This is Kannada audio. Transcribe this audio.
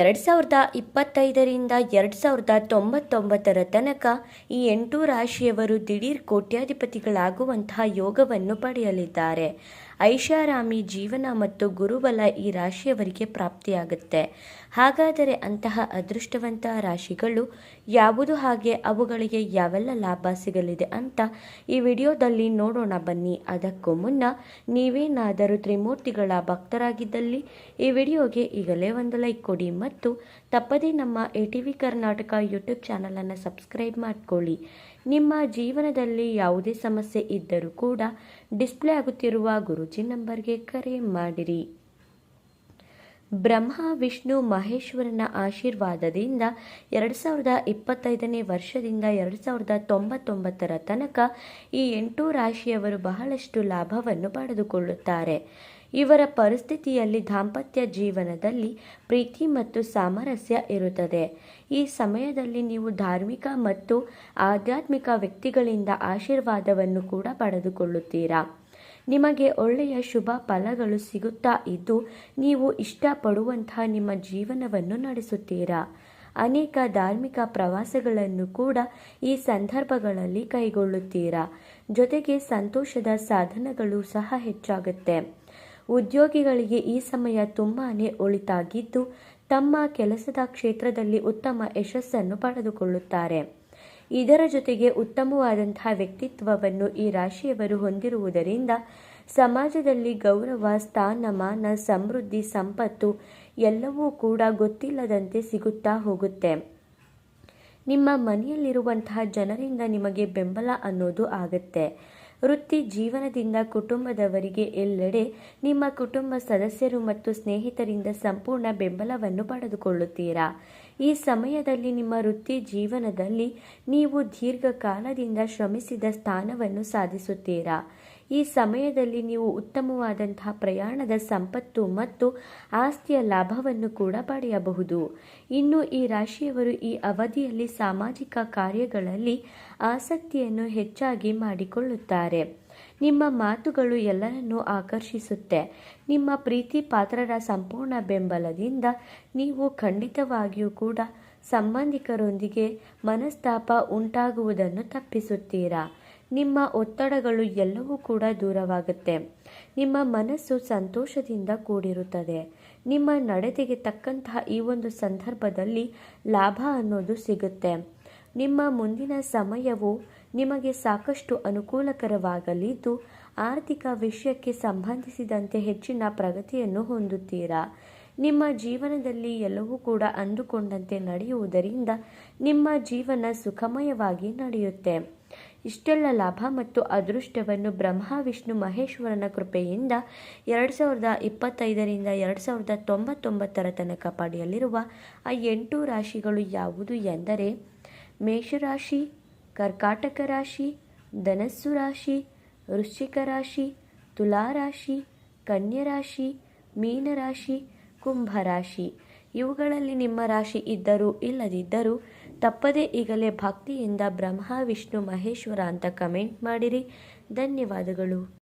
ಎರಡು ಸಾವಿರದ ಇಪ್ಪತ್ತೈದರಿಂದ ಎರಡು ಸಾವಿರದ ತೊಂಬತ್ತೊಂಬತ್ತರ ತನಕ ಈ ಎಂಟು ರಾಶಿಯವರು ದಿಢೀರ್ ಕೋಟ್ಯಾಧಿಪತಿಗಳಾಗುವಂತಹ ಯೋಗವನ್ನು ಪಡೆಯಲಿದ್ದಾರೆ. ಐಷಾರಾಮಿ ಜೀವನ ಮತ್ತು ಗುರುಬಲ ಈ ರಾಶಿಯವರಿಗೆ ಪ್ರಾಪ್ತಿಯಾಗುತ್ತೆ. ಹಾಗಾದರೆ ಅಂತಹ ಅದೃಷ್ಟವಂತ ರಾಶಿಗಳು ಯಾವುದು ಹಾಗೆ, ಅವುಗಳಿಗೆ ಯಾವೆಲ್ಲ ಲಾಭ ಸಿಗಲಿದೆ ಅಂತ ಈ ವಿಡಿಯೋದಲ್ಲಿ ನೋಡೋಣ ಬನ್ನಿ. ಅದಕ್ಕೂ ಮುನ್ನ ನೀವೇನಾದರೂ ತ್ರಿಮೂರ್ತಿಗಳ ಭಕ್ತರಾಗಿದ್ದಲ್ಲಿ ಈ ವಿಡಿಯೋಗೆ ಈಗಲೇ ಒಂದು ಲೈಕ್ ಕೊಡಿ ಮತ್ತು ತಪ್ಪದೇ ನಮ್ಮ A T V Karnataka YouTube ಚಾನಲನ್ನು ಸಬ್ಸ್ಕ್ರೈಬ್ ಮಾಡಿಕೊಳ್ಳಿ. ನಿಮ್ಮ ಜೀವನದಲ್ಲಿ ಯಾವುದೇ ಸಮಸ್ಯೆ ಇದ್ದರೂ ಕೂಡ ಡಿಸ್ಪ್ಲೇ ಆಗುತ್ತಿರುವ ಗುರುಜಿ ನಂಬರ್ಗೆ ಕರೆ ಮಾಡಿರಿ. ಬ್ರಹ್ಮ, ವಿಷ್ಣು, ಮಹೇಶ್ವರನ ಆಶೀರ್ವಾದದಿಂದ ಎರಡು ಸಾವಿರದ ಇಪ್ಪತ್ತೈದನೇ ವರ್ಷದಿಂದ ಎರಡು ಸಾವಿರದ ತೊಂಬತ್ತೊಂಬತ್ತರ ತನಕ ಈ ಎಂಟು ರಾಶಿಯವರು ಬಹಳಷ್ಟು ಲಾಭವನ್ನು ಪಡೆದುಕೊಳ್ಳುತ್ತಾರೆ. ಇವರ ಪರಿಸ್ಥಿತಿಯಲ್ಲಿ ದಾಂಪತ್ಯ ಜೀವನದಲ್ಲಿ ಪ್ರೀತಿ ಮತ್ತು ಸಾಮರಸ್ಯ ಇರುತ್ತದೆ. ಈ ಸಮಯದಲ್ಲಿ ನೀವು ಧಾರ್ಮಿಕ ಮತ್ತು ಆಧ್ಯಾತ್ಮಿಕ ವ್ಯಕ್ತಿಗಳಿಂದ ಆಶೀರ್ವಾದವನ್ನು ಕೂಡ ಪಡೆದುಕೊಳ್ಳುತ್ತೀರಾ? ನಿಮಗೆ ಒಳ್ಳೆಯ ಶುಭ ಫಲಗಳು ಸಿಗುತ್ತಾ ಇದ್ದು, ನೀವು ಇಷ್ಟಪಡುವಂತಹ ನಿಮ್ಮ ಜೀವನವನ್ನು ನಡೆಸುತ್ತೀರಾ? ಅನೇಕ ಧಾರ್ಮಿಕ ಪ್ರವಾಸಗಳನ್ನು ಕೂಡ ಈ ಸಂದರ್ಭಗಳಲ್ಲಿ ಕೈಗೊಳ್ಳುತ್ತೀರಾ? ಜೊತೆಗೆ ಸಂತೋಷದ ಸಾಧನಗಳು ಸಹ ಹೆಚ್ಚಾಗುತ್ತೆ. ಉದ್ಯೋಗಿಗಳಿಗೆ ಈ ಸಮಯ ತುಂಬಾ ಒಳಿತಾಗಿದ್ದು, ತಮ್ಮ ಕೆಲಸದ ಕ್ಷೇತ್ರದಲ್ಲಿ ಉತ್ತಮ ಯಶಸ್ಸನ್ನು ಪಡೆದುಕೊಳ್ಳುತ್ತಾರೆ. ಇದರ ಜೊತೆಗೆ ಉತ್ತಮವಾದಂತಹ ವ್ಯಕ್ತಿತ್ವವನ್ನು ಈ ರಾಶಿಯವರು ಹೊಂದಿರುವುದರಿಂದ ಸಮಾಜದಲ್ಲಿ ಗೌರವ, ಸ್ಥಾನಮಾನ, ಸಮೃದ್ಧಿ, ಸಂಪತ್ತು ಎಲ್ಲವೂ ಕೂಡ ಗೊತ್ತಿಲ್ಲದಂತೆ ಸಿಗುತ್ತಾ ಹೋಗುತ್ತೆ. ನಿಮ್ಮ ಮನೆಯಲ್ಲಿರುವಂತಹ ಜನರಿಂದ ನಿಮಗೆ ಬೆಂಬಲ ಅನ್ನೋದು ಆಗುತ್ತೆ. ವೃತ್ತಿ ಜೀವನದಿಂದ ಕುಟುಂಬದವರಿಗೆ ಎಲ್ಲೆಡೆ ನಿಮ್ಮ ಕುಟುಂಬ ಸದಸ್ಯರು ಮತ್ತು ಸ್ನೇಹಿತರಿಂದ ಸಂಪೂರ್ಣ ಬೆಂಬಲವನ್ನು ಪಡೆದುಕೊಳ್ಳುತ್ತೀರಾ? ಈ ಸಮಯದಲ್ಲಿ ನಿಮ್ಮ ವೃತ್ತಿ ಜೀವನದಲ್ಲಿ ನೀವು ದೀರ್ಘಕಾಲದಿಂದ ಶ್ರಮಿಸಿದ ಸ್ಥಾನವನ್ನು ಸಾಧಿಸುತ್ತೀರಾ? ಈ ಸಮಯದಲ್ಲಿ ನೀವು ಉತ್ತಮವಾದಂತಹ ಪ್ರಯಾಣದ ಸಂಪತ್ತು ಮತ್ತು ಆಸ್ತಿಯ ಲಾಭವನ್ನು ಕೂಡ ಪಡೆಯಬಹುದು. ಇನ್ನು ಈ ರಾಶಿಯವರು ಈ ಅವಧಿಯಲ್ಲಿ ಸಾಮಾಜಿಕ ಕಾರ್ಯಗಳಲ್ಲಿ ಆಸಕ್ತಿಯನ್ನು ಹೆಚ್ಚಾಗಿ ಮಾಡಿಕೊಳ್ಳುತ್ತಾರೆ. ನಿಮ್ಮ ಮಾತುಗಳು ಎಲ್ಲರನ್ನೂ ಆಕರ್ಷಿಸುತ್ತೆ. ನಿಮ್ಮ ಪ್ರೀತಿ ಪಾತ್ರರ ಸಂಪೂರ್ಣ ಬೆಂಬಲದಿಂದ ನೀವು ಖಂಡಿತವಾಗಿಯೂ ಕೂಡ ಸಂಬಂಧಿಕರೊಂದಿಗೆ ಮನಸ್ತಾಪ ಉಂಟಾಗುವುದನ್ನು ತಪ್ಪಿಸುತ್ತೀರಾ? ನಿಮ್ಮ ಒತ್ತಡಗಳು ಎಲ್ಲವೂ ಕೂಡ ದೂರವಾಗುತ್ತೆ. ನಿಮ್ಮ ಮನಸ್ಸು ಸಂತೋಷದಿಂದ ಕೂಡಿರುತ್ತದೆ. ನಿಮ್ಮ ನಡತೆಗೆ ತಕ್ಕಂತಹ ಈ ಒಂದು ಸಂದರ್ಭದಲ್ಲಿ ಲಾಭ ಅನ್ನೋದು ಸಿಗುತ್ತೆ. ನಿಮ್ಮ ಮುಂದಿನ ಸಮಯವು ನಿಮಗೆ ಸಾಕಷ್ಟು ಅನುಕೂಲಕರವಾಗಲಿದ್ದು, ಆರ್ಥಿಕ ವಿಷಯಕ್ಕೆ ಸಂಬಂಧಿಸಿದಂತೆ ಹೆಚ್ಚಿನ ಪ್ರಗತಿಯನ್ನು ಹೊಂದುತ್ತೀರಾ? ನಿಮ್ಮ ಜೀವನದಲ್ಲಿ ಎಲ್ಲವೂ ಕೂಡ ಅಂದುಕೊಂಡಂತೆ ನಡೆಯುವುದರಿಂದ ನಿಮ್ಮ ಜೀವನ ಸುಖಮಯವಾಗಿ ನಡೆಯುತ್ತೆ. ಇಷ್ಟೆಲ್ಲ ಲಾಭ ಮತ್ತು ಅದೃಷ್ಟವನ್ನು ಬ್ರಹ್ಮ, ವಿಷ್ಣು, ಮಹೇಶ್ವರನ ಕೃಪೆಯಿಂದ ಎರಡು ಸಾವಿರದ ಇಪ್ಪತ್ತೈದರಿಂದ ಎರಡು ಸಾವಿರದ ತೊಂಬತ್ತೊಂಬತ್ತರ ತನಕ ಪಡೆಯಲಿರುವ ಆ ಎಂಟು ರಾಶಿಗಳು ಯಾವುದು ಎಂದರೆ ಮೇಷರಾಶಿ, ಕರ್ಕಾಟಕ ರಾಶಿ, ಧನಸ್ಸು ರಾಶಿ, ವೃಶ್ಚಿಕ ರಾಶಿ ತುಲಾರಾಶಿ ಕನ್ಯರಾಶಿ ಮೀನರಾಶಿ ಕುಂಭರಾಶಿ ಇವುಗಳಲ್ಲಿ ನಿಮ್ಮ ರಾಶಿ ಇದ್ದರೂ ಇಲ್ಲದಿದ್ದರೂ ತಪ್ಪದೇ ಈಗಲೇ ಭಕ್ತಿಯಿಂದ ಬ್ರಹ್ಮ ವಿಷ್ಣು ಮಹೇಶ್ವರ ಅಂತ ಕಮೆಂಟ್ ಮಾಡಿರಿ. ಧನ್ಯವಾದಗಳು.